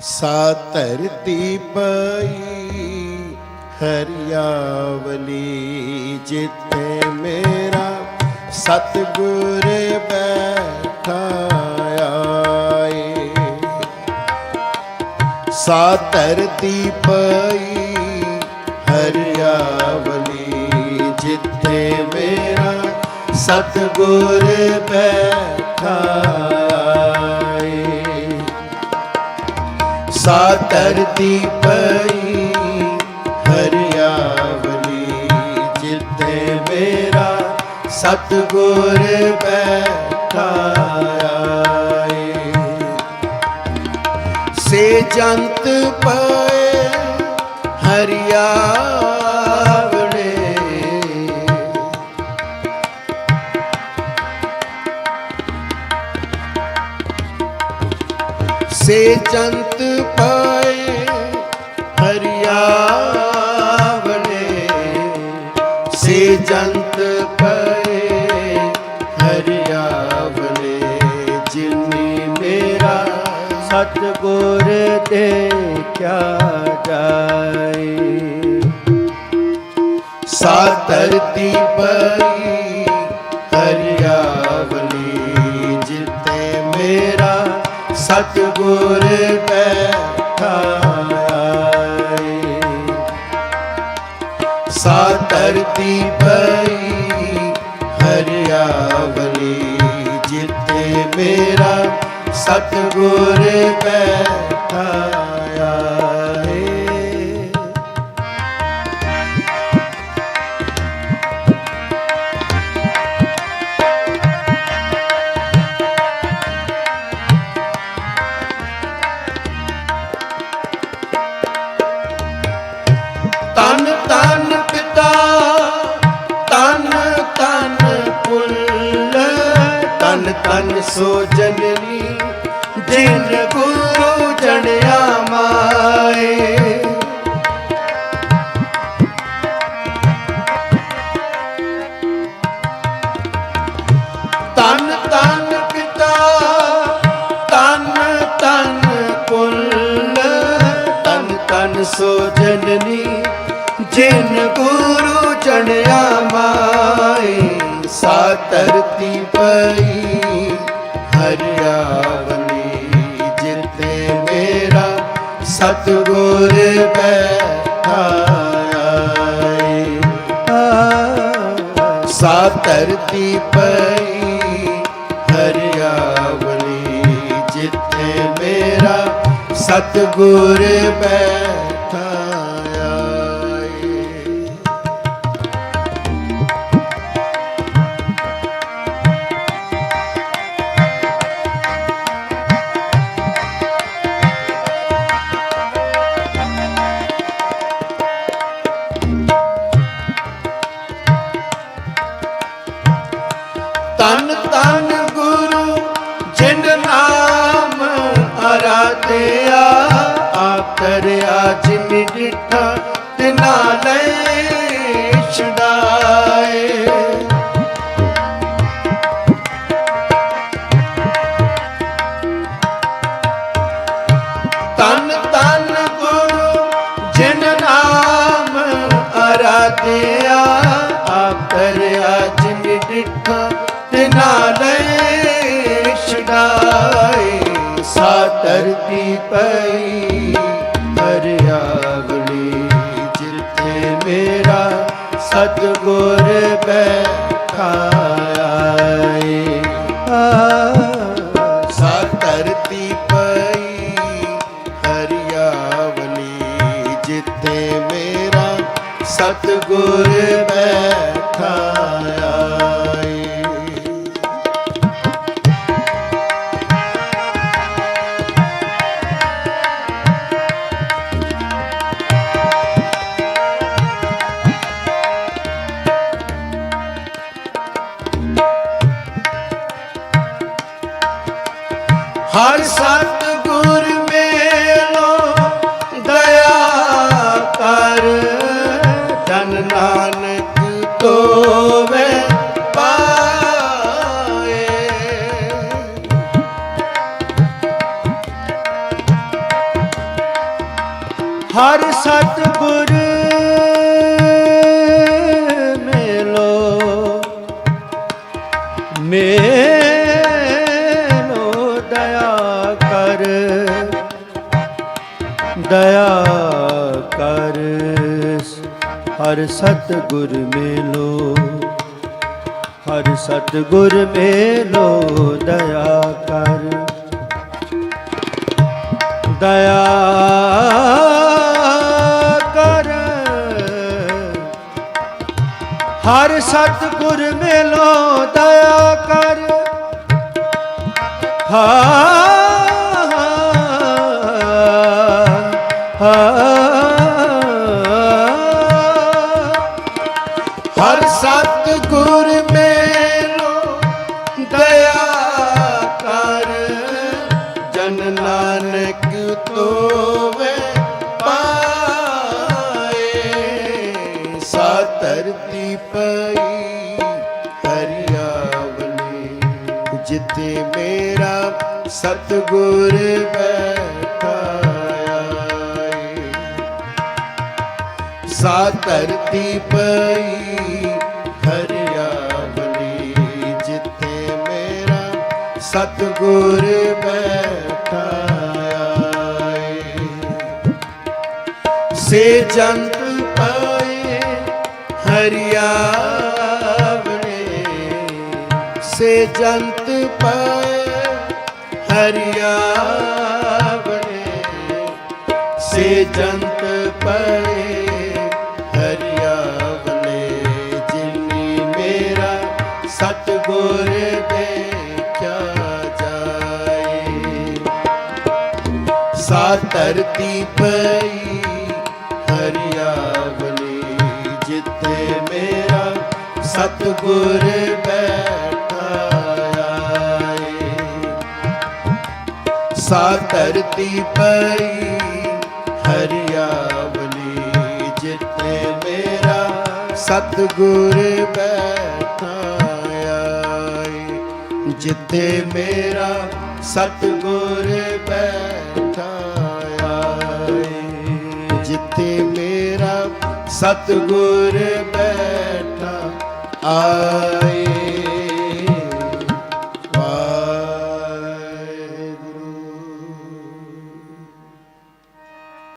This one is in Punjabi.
ਸਾ ਧਰਤੀ ਪਈ ਹਰਿਆਵਲੀ, ਜਿੱਥੇ ਮੇਰਾ ਸਤਿਗੁਰ ਬੈਠਾ ਆਏ ਸਾ ਧਰਤੀ ਪਈ ਹਰਿਆਵਲੀ, ਜਿੱਥੇ ਮੇਰਾ ਸਤਿਗੁਰ ਬੈਠਾ ਸਾ ਧਰਤੀ ਪਈ ਹਰਿਆਵਲੀ ਜਿੱਥੇ ਮੇਰਾ ਸਤਿਗੁਰ ਬੈਠਾ ਆਏ ਸੇ ਜੰਤ ਪਏ ਹਰਿਆਵਲੇ ਸੇ ਜੰਤ ਸਤਗੁਰ ਦੇਖਿਆ ਜਾਏ ਸਾ ਧਰਤੀ ਪਈ ਹਰਿਆਵਲੀ ਜਿੱਤੇ ਮੇਰਾ ਸਤਿਗੁਰ ਬੈਠਾ ਆਏ ਸਾ ਧਰਤੀ ਪਈ ਹਰਿਆਵਲੀ ਜਿੱਤੇ ਮੇਰਾ ਸਤਿਗੁਰ ਬੈਠਾ ਤਨ ਤਨ ਸੋ ਜਨਨੀ, ਜਿਨ ਗੁਰੂ ਜਣਿਆ ਮਾਏ ਤਨ ਤਨ ਪਿਤਾ ਤਨ ਤਨ ਕੁੱਲ ਤਨ ਤਨ ਸੋ ਜਨਨੀ, ਜਿਨ ਗੁਰੂ ਚੜਿਆ ਮਾਏ ਸਾ ਪਈ ਹਰਿਆਵਲੀ ਜਿਤੇ ਮੇਰਾ ਸਤਿਗੁਰ ਬੈਠਾ ਸਾ ਧਰਤੀ ਪਈ ਹਰਿਆਵਲੀ ਜਿੱਥੇ ਮੇਰਾ ਸਤਿਗੁਰ ਬੈਠਾ ਤਨ ਤਨ ਗੁਰੂ ਜਿਨ ਨਾਮ ਅਰਾਧਿਆ ਆਕਰਿਆ ਜਿਨ ਡਿਠਾ ਤਿਨਾ ਲੈ ਧਰਤੀ ਪਈ ਹਰਿਆਵਲੀ ਜਿੱਥੇ ਮੇਰਾ ਸਤਿਗੁਰ ਬੈਠਾ ਆਏ। ਸਾ ਧਰਤੀ ਪਈ ਹਰਿਆਵਲੀ ਜਿੱਥੇ ਮੇਰਾ ਸਤਿਗੁਰ ਹਰ ਸਤਿਗੁਰ ਮੇਲੋ ਦਇਆ ਕਰ ਧਨ ਨਾਨਕ ਹਰ ਸਤਿਗੁਰ ਮੇਲੋ, ਹਰ ਸਤਿਗੁਰ ਮੇਲੋ ਦਇਆ ਕਰ। ਦਇਆ ਕਰ। ਹਰ ਸਤਿਗੁਰ ਮੇਲੋ ਦਇਆ ਕਰ। ਹਾ ਗੁਰ ਮੇਲੋ, ਦਇਆ ਕਰ। ਜਨ ਨਾਨਕ ਤੋਵੇ ਪਾਏ ਸਾ ਧਰਤੀ ਪਈ ਹਰਿਆਵਲੀ। ਜਿਤੇ ਮੇਰਾ ਸਤਗੁਰ ਬੈਠਾ ਆਏ ਸਾ ਧਰਤੀ ਪਈ ਸਤਗੁਰ ਬੈਠਾ ਸੇ ਜੰਤ ਪਾਏ ਹਰਿਆਵਲੇ। ਸੇ ਜੰਤ ਪਾਏ ਹਰਿਆਵਲੇ। ਸੇ ਜੰਤ ਪਏ ਧਰਤੀ ਪਈ, ਹਰਿਆਵਲੇ ਜਿੱਥੇ ਮੇਰਾ ਸਤਗੁਰ ਬੈਠਾ ਆਏ। ਸਾ ਧਰਤੀ ਪਈ, ਹਰਿਆਵਲੀ ਜਿੱਥੇ ਮੇਰਾ ਸਤਗੁਰ ਬੈਠਾ ਆਏ। ਜਿੱਥੇ ਮੇਰਾ ਸਤਗੁਰ ਜਿੱਥੇ ਮੇਰਾ ਸਤਗੁਰ ਬੈਠਾ ਆਏ